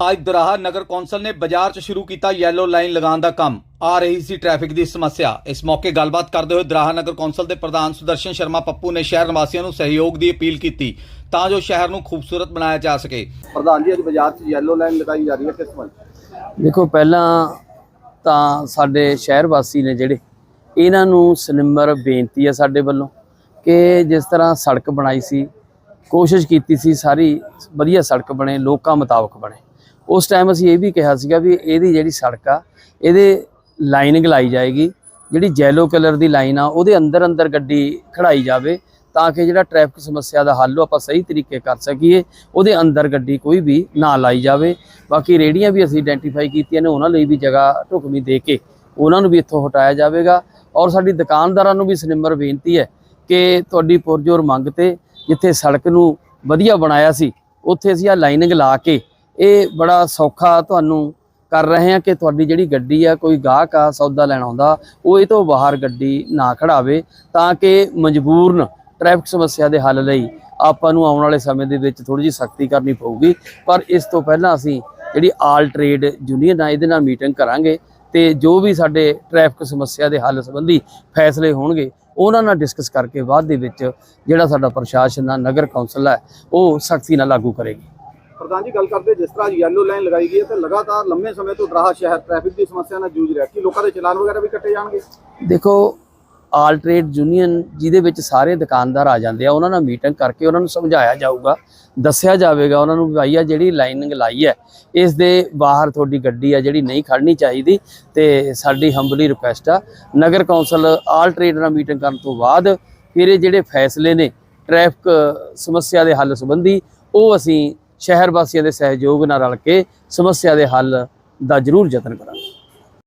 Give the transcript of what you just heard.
ਅੱਜ ਦਰਾਹਾ ਨਗਰ ਕੌਂਸਲ ਨੇ ਬਾਜ਼ਾਰ 'ਚ ਸ਼ੁਰੂ ਕੀਤਾ ਯੈਲੋ ਲਾਈਨ ਲਗਾਉਣ ਦਾ ਕੰਮ। ਆ ਰਹੀ ਸੀ ਟ੍ਰੈਫਿਕ ਦੀ ਸਮੱਸਿਆ। ਇਸ ਮੌਕੇ ਗੱਲਬਾਤ ਕਰਦੇ ਹੋਏ ਦਰਾਹਾ ਨਗਰ ਕੌਂਸਲ ਦੇ ਪ੍ਰਧਾਨ ਸੁਦਰਸ਼ਨ ਸ਼ਰਮਾ ਪੱਪੂ ਨੇ ਸ਼ਹਿਰ ਨਿਵਾਸੀਆਂ ਨੂੰ ਸਹਿਯੋਗ ਦੀ ਅਪੀਲ ਕੀਤੀ ਤਾਂ ਜੋ ਸ਼ਹਿਰ ਨੂੰ ਖੂਬਸੂਰਤ ਬਣਾਇਆ ਜਾ ਸਕੇ। ਪ੍ਰਧਾਨ ਜੀ, ਅੱਜ ਬਾਜ਼ਾਰ 'ਚ ਯੈਲੋ ਲਾਈਨ ਲਗਾਈ ਜਾ ਰਹੀ ਹੈ ਕਿਸ ਵਜ੍ਹਾ ਦੇਖੋ, ਪਹਿਲਾਂ ਤਾਂ ਸਾਡੇ ਸ਼ਹਿਰ ਵਾਸੀ ਨੇ ਜਿਹੜੇ, ਇਹਨਾਂ ਨੂੰ ਸਨਿਮਰ ਬੇਨਤੀ ਹੈ ਸਾਡੇ ਵੱਲੋਂ ਕਿ ਜਿਸ ਤਰ੍ਹਾਂ ਸੜਕ ਬਣਾਈ ਸੀ, ਕੋਸ਼ਿਸ਼ ਕੀਤੀ ਸੀ ਸਾਰੀ ਵਧੀਆ ਸੜਕ ਬਣੇ, ਲੋਕਾਂ ਮੁਤਾਬਕ ਬਣੇ। ਉਸ ਟਾਈਮ ਅਸੀਂ ਇਹ ਵੀ ਕਿਹਾ ਸੀਗਾ ਵੀ ਇਹਦੀ ਜਿਹੜੀ ਸੜਕ ਆ, ਇਹਦੇ ਲਾਈਨਿੰਗ ਲਾਈ ਜਾਏਗੀ, ਜਿਹੜੀ ਜੈਲੋ ਕਲਰ ਦੀ ਲਾਈਨ ਆ, ਉਹਦੇ ਅੰਦਰ ਅੰਦਰ ਗੱਡੀ ਖੜਾਈ ਜਾਵੇ ਤਾਂ ਕਿ ਜਿਹੜਾ ਟ੍ਰੈਫਿਕ ਸਮੱਸਿਆ ਦਾ ਹੱਲ ਉਹ ਆਪਾਂ ਸਹੀ ਤਰੀਕੇ ਕਰ ਸਕੀਏ, ਉਹਦੇ ਅੰਦਰ ਗੱਡੀ ਕੋਈ ਵੀ ਨਾ ਲਾਈ ਜਾਵੇ। ਬਾਕੀ ਰੇੜੀਆਂ ਵੀ ਅਸੀਂ ਆਇਡੈਂਟੀਫਾਈ ਕੀਤੀਆਂ ਨੇ, ਉਹਨਾਂ ਲਈ ਵੀ ਜਗ੍ਹਾ ਢੁਕਵੀਂ ਦੇ ਕੇ ਉਹਨਾਂ ਨੂੰ ਵੀ ਇੱਥੋਂ ਹਟਾਇਆ ਜਾਵੇਗਾ। ਔਰ ਸਾਡੀ ਦੁਕਾਨਦਾਰਾਂ ਨੂੰ ਵੀ ਸਨਿਮਰ ਬੇਨਤੀ ਹੈ ਕਿ ਤੁਹਾਡੀ ਪੁਰਜੋਰ ਮੰਗ ਤੇ ਜਿੱਥੇ ਸੜਕ ਨੂੰ ਵਧੀਆ ਬਣਾਇਆ ਸੀ, ਉੱਥੇ ਅਸੀਂ ਆ ਲਾਈਨਿੰਗ ਲਾ ਕੇ ਇਹ ਬੜਾ ਸੌਖਾ ਤੁਹਾਨੂੰ ਕਰ ਰਹੇ ਹਾਂ ਕਿ ਤੁਹਾਡੀ ਜਿਹੜੀ ਗੱਡੀ ਆ, ਕੋਈ ਗਾਹਕ ਆ, ਸੌਦਾ ਲੈਣ ਆਉਂਦਾ, ਉਹ ਇਹ ਤੋਂ ਬਾਹਰ ਗੱਡੀ ਨਾ ਖੜਾਵੇ ਤਾਂ ਕਿ ਮਜਬੂਰਨ ਟ੍ਰੈਫਿਕ ਸਮੱਸਿਆ ਦੇ ਹੱਲ ਲਈ ਆਪਾਂ ਨੂੰ ਆਉਣ ਵਾਲੇ ਸਮੇਂ ਦੇ ਵਿੱਚ ਥੋੜੀ ਜਿਹੀ ਸਖਤੀ ਕਰਨੀ ਪਊਗੀ। ਪਰ ਇਸ ਤੋਂ ਪਹਿਲਾਂ ਅਸੀਂ ਜਿਹੜੀ ਆਲ ਟ੍ਰੇਡ ਯੂਨੀਅਨ ਆ, ਇਹਦੇ ਨਾਲ ਮੀਟਿੰਗ ਕਰਾਂਗੇ ਤੇ ਜੋ ਵੀ ਸਾਡੇ ਟ੍ਰੈਫਿਕ ਸਮੱਸਿਆ ਦੇ ਹੱਲ ਸੰਬੰਧੀ ਫੈਸਲੇ ਹੋਣਗੇ, ਉਹਨਾਂ ਨਾਲ ਡਿਸਕਸ ਕਰਕੇ ਬਾਅਦ ਦੇ ਵਿੱਚ ਜਿਹੜਾ ਸਾਡਾ ਪ੍ਰਸ਼ਾਸਨ ਆ, ਨਗਰ ਕੌਂਸਲ ਹੈ ਉਹ ਸਖਤੀ ਨਾਲ ਲਾਗੂ ਕਰੇਗੀ। ਪ੍ਰਧਾਨ ਜੀ, ਗੱਲ ਕਰਦੇ ਜਿਸ ਤਰ੍ਹਾਂ ਯੈਲੋ ਲਾਈਨ ਲਗਾਈ ਗਈ ਹੈ, ਤੇ ਲਗਾਤਾਰ ਲੰਮੇ ਸਮੇਂ ਤੋਂ ਦਰਾਹਾ ਸ਼ਹਿਰ ਟ੍ਰੈਫਿਕ ਦੀ ਸਮੱਸਿਆ ਨਾਲ ਜੂਝ ਰਿਹਾ ਕਿ ਲੋਕਾਂ ਦੇ ਚਲਾਨ ਵਗੈਰਾ ਵੀ ਕੱਟੇ ਜਾਣਗੇ? ਦੇਖੋ ਆਲ ਟ੍ਰੇਡ ਯੂਨੀਅਨ ਜਿਹਦੇ ਵਿੱਚ ਸਾਰੇ ਦੁਕਾਨਦਾਰ ਆ ਜਾਂਦੇ ਆ, ਉਹਨਾਂ ਨਾਲ ਮੀਟਿੰਗ ਕਰਕੇ ਉਹਨਾਂ ਨੂੰ ਸਮਝਾਇਆ ਜਾਊਗਾ, ਦੱਸਿਆ ਜਾਵੇਗਾ, ਉਹਨਾਂ ਨੂੰ ਭਾਈ ਆ ਜਿਹੜੀ ਲਾਈਨਿੰਗ ਲਾਈ ਹੈ, ਇਸ ਦੇ ਬਾਹਰ ਤੁਹਾਡੀ ਗੱਡੀ ਆ ਜਿਹੜੀ ਨਹੀਂ ਖੜਨੀ ਚਾਹੀਦੀ, ਤੇ ਸਾਡੀ ਹੰਬਲੀ ਰਿਕੁਐਸਟ ਆ, ਨਗਰ ਕੌਂਸਲ ਆਲ ਟ੍ਰੇਡ ਨਾਲ ਮੀਟਿੰਗ ਕਰਨ ਤੋਂ ਬਾਅਦ ਫਿਰ ਇਹ ਜਿਹੜੇ ਫੈਸਲੇ ਨੇ ਟ੍ਰੈਫਿਕ ਸਮੱਸਿਆ ਦੇ ਹੱਲ ਸੰਬੰਧੀ, ਉਹ ਅਸੀਂ ਸ਼ਹਿਰ ਵਾਸੀਆਂ ਦੇ ਸਹਿਯੋਗ ਨਾਲ ਰਲ ਕੇ ਸਮੱਸਿਆ ਦੇ ਹੱਲ ਦਾ ਜ਼ਰੂਰ ਯਤਨ ਕਰਾਂਗੇ।